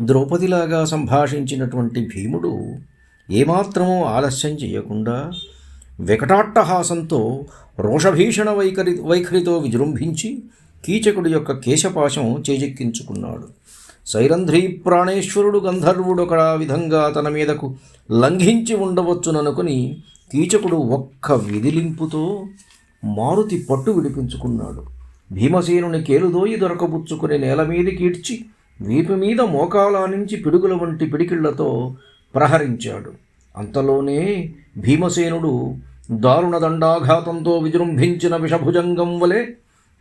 ద్రౌపదిలాగా సంభాషించినటువంటి భీముడు ఏమాత్రమూ ఆలస్యం చేయకుండా వికటాట్టహాసంతో రోషభీషణ వైఖరి వైఖరితో విజృంభించి కీచకుడి యొక్క కేశపాశం చేజెక్కించుకున్నాడు. సైరంధ్రీ ప్రాణేశ్వరుడు గంధర్వుడొక విధంగా తన మీదకు లంఘించి ఉండవచ్చుననుకుని కీచకుడు ఒక్క విదిలింపుతో మారుతి పట్టు విడిపించుకున్నాడు. భీమసేనుని కేలుదోయి దొరకబుచ్చుకుని నేల మీదకి ఈడ్చి వీపు మీద మోకాల నుంచి పిడుగుల వంటి పిడికిళ్ళతో ప్రహరించాడు. అంతలోనే భీమసేనుడు దారుణ దండాఘాతంతో విజృంభించిన విషభుజంగం వలె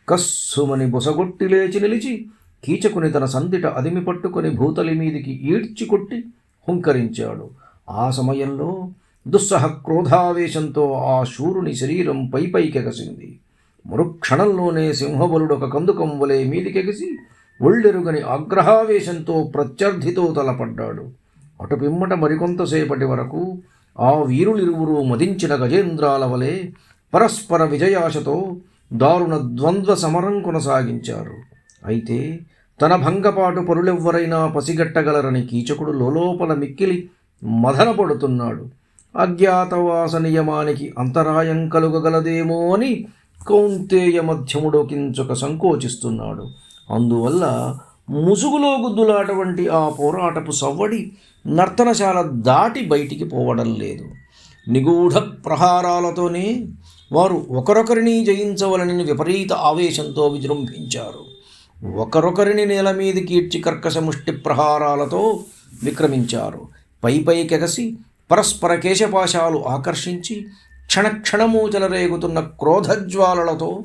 కస్సుమని బుసగొట్టి లేచి నిలిచి కీచకుని తన సందిట అదిమి పట్టుకొని భూతలి మీదికి ఈడ్చి కొట్టి హుంకరించాడు. ఆ సమయంలో దుస్సహ క్రోధావేశంతో ఆ శూరుని శరీరం పైపైకెగసింది మరుక్షణంలోనే మరుక్షణంలోనే సింహబలుడొక కందుకం వలె మీదికెగసి ఒళ్ళెరుగని ఆగ్రహావేశంతో ప్రత్యర్థితో తలపడ్డాడు. అటు పిమ్మట మరికొంతసేపటి వరకు ఆ వీరులిరువురు మదించిన గజేంద్రాల వలె పరస్పర విజయాశతో దారుణ ద్వంద్వ సమరం కొనసాగించారు. అయితే తన భంగపాటు పరులెవ్వరైనా పసిగట్టగలరని కీచకుడు లోపల మిక్కిలి మదనపడుతున్నాడు అజ్ఞాతవాస నియమానికి అంతరాయం కలుగగలదేమో అని కౌంతేయ మధ్యముడొకించుక సంకోచిస్తున్నాడు. అందువల్ల ముసుగులో గుద్దులాటవంటి ఆ పోరాటపు సవ్వడి నర్తనశాల దాటి బయటికి పోవడం లేదు. నిగూఢ ప్రహారాలతోనే వారు ఒకరొకరిని జయించవలనని విపరీత ఆవేశంతో విజృంభించారు. ఒకరొకరిని నేల మీదకి ఈడ్చి కర్కశముష్టి ప్రహారాలతో విక్రమించారు. పై పైకెగసి పరస్పర కేశపాశాలు ఆకర్షించి క్షణక్షణము చెలరేగుతున్న క్రోధజ్వాలలతో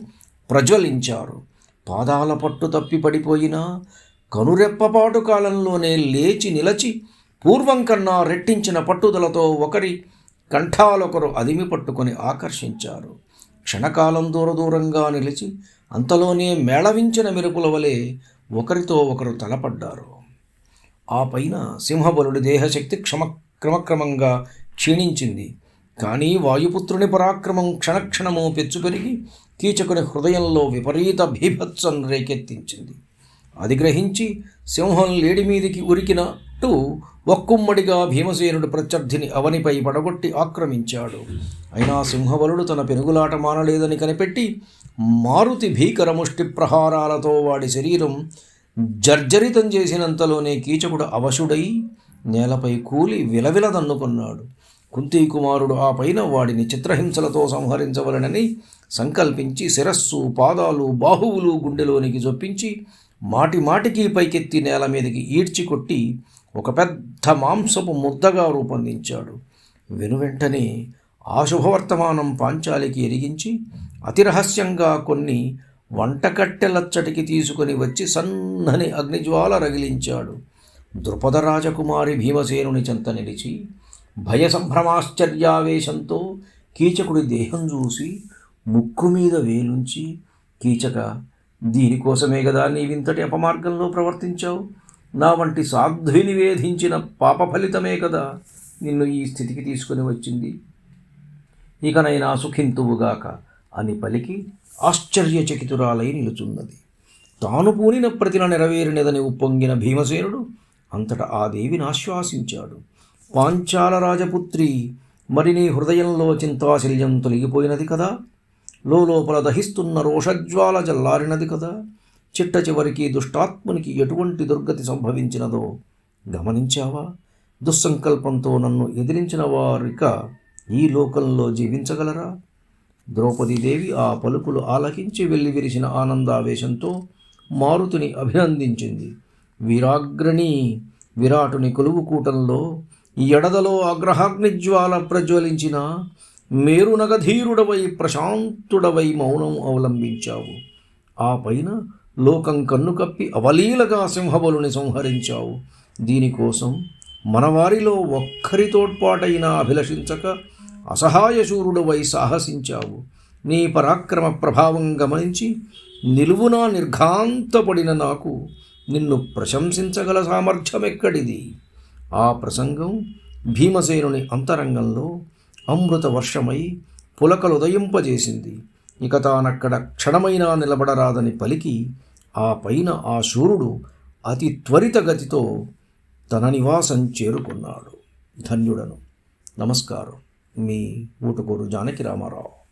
ప్రజ్వలించారు. పాదాల పట్టు తప్పి పడిపోయినా కనురెప్పపాటు కాలంలోనే లేచి నిలచి పూర్వం కన్నా రెట్టించిన పట్టుదలతో ఒకరి కంఠాలొకరు అదిమి పట్టుకొని ఆకర్షించారు. క్షణకాలం దూర దూరంగా నిలిచి అంతలోనే మేళవించిన మెరుపుల వలె ఒకరితో ఒకరు తలపడ్డారు. ఆ పైన సింహబలుడి దేహశక్తి క్షమ క్రమక్రమంగా క్షీణించింది. కానీ వాయుపుత్రుని పరాక్రమం క్షణక్షణము పెచ్చు పెరిగి కీచకుని హృదయంలో విపరీత భీభత్సం రేకెత్తించింది. అధిగ్రహించి సింహం లేడి మీదికి ఉరికినట్టు ఒక్కుమ్మడిగా భీమసేనుడు ప్రత్యర్థిని అవనిపై పడగొట్టి ఆక్రమించాడు. అయినా సింహబలుడు తన పెనుగులాట మానలేదని కనిపెట్టి మారుతి భీకర ముష్టి ప్రహారాలతో వాడి శరీరం జర్జరితం చేసినంతలోనే కీచకుడు అవశుడై నేలపై కూలి విలవిల దన్నుకున్నాడు కుమారుడు ఆ పైన వాడిని చిత్రహింసలతో సంహరించవలనని సంకల్పించి శిరస్సు పాదాలు బాహువులు గుండెలోనికి జొప్పించి మాటి మాటికి పైకెత్తి నేల మీదకి ఈడ్చి కొట్టి ఒక పెద్ద మాంసపు ముద్దగా రూపొందించాడు. వెనువెంటనే ఆ శుభవర్తమానం పాంచాలికి ఎరిగించి అతి రహస్యంగా కొన్ని వంటకట్టెలచ్చటికి తీసుకొని వచ్చి సన్నని అగ్నిజ్వాల రగిలించాడు. ద్రుపద రాజకుమారి భీమసేనుని చెంత నిలిచి భయ సంభ్రమాశ్చర్యావేశంతో కీచకుడి దేహం చూసి ముక్కు మీద వేలుంచి కీచక దీనికోసమే కదా నీవింతటి అపమార్గంలో ప్రవర్తించావు? నా వంటి సాధ్విని వేధించిన పాప ఫలితమే కదా నిన్ను ఈ స్థితికి తీసుకుని వచ్చింది? ఇకనైనా సుఖింతువుగాక అని పలికి ఆశ్చర్యచకితురాలై నిలుచున్నది. తాను పూనిన ప్రతిన నెరవేరినదని ఉప్పొంగిన భీమసేనుడు అంతటా ఆ దేవిని ఆశ్వాసించాడు. పాంచాల రాజపుత్రి మరి నీ హృదయంలో చింతాశల్యం తొలగిపోయినది కదా? లోపల దహిస్తున్న రోషజ్వాల జల్లారినది కదా? చిట్ట చివరికి దుష్టాత్మునికి ఎటువంటి దుర్గతి సంభవించినదో గమనించావా? దుస్సంకల్పంతో నన్ను ఎదిరించిన వారిక ఈ లోకంలో జీవించగలరా? ద్రౌపదీదేవి ఆ పలుకులు ఆలకించి వెళ్ళి విరిసిన ఆనందావేశంతో మారుతిని అభినందించింది. వీరాగ్రణి విరాటుని కొలువు కూటంలో ఎడదలో అగ్రహాగ్నిజ్వాల ప్రజ్వలించిన మేరునగధీరుడవై ప్రశాంతుడవై మౌనం అవలంబించావు. ఆ పైన లోకం కన్ను కప్పి అవలీలగా సింహబలుని సంహరించావు. దీనికోసం మనవారిలో ఒక్కరి తోడ్పాటైనా అభిలషించక అసహాయశూరుడవై సాహసించావు. నీ పరాక్రమ ప్రభావం గమనించి నిలువునా నిర్ఘాంతపడిన నాకు నిన్ను ప్రశంసించగల సామర్థ్యమెక్కడిది? ఆ ప్రసంగం భీమసేనుని అంతరంగంలో అమృత వర్షమై పులకలు ఉదయింపజేసింది ఇక తానక్కడ క్షణమైనా నిలబడరాదని పలికి ఆ పైన ఆ శూరుడు అతి త్వరిత గతితో తన నివాసం చేరుకున్నాడు. ధన్యుడను. నమస్కారం. మీ ఊటుకూరు జానకి రామారావు.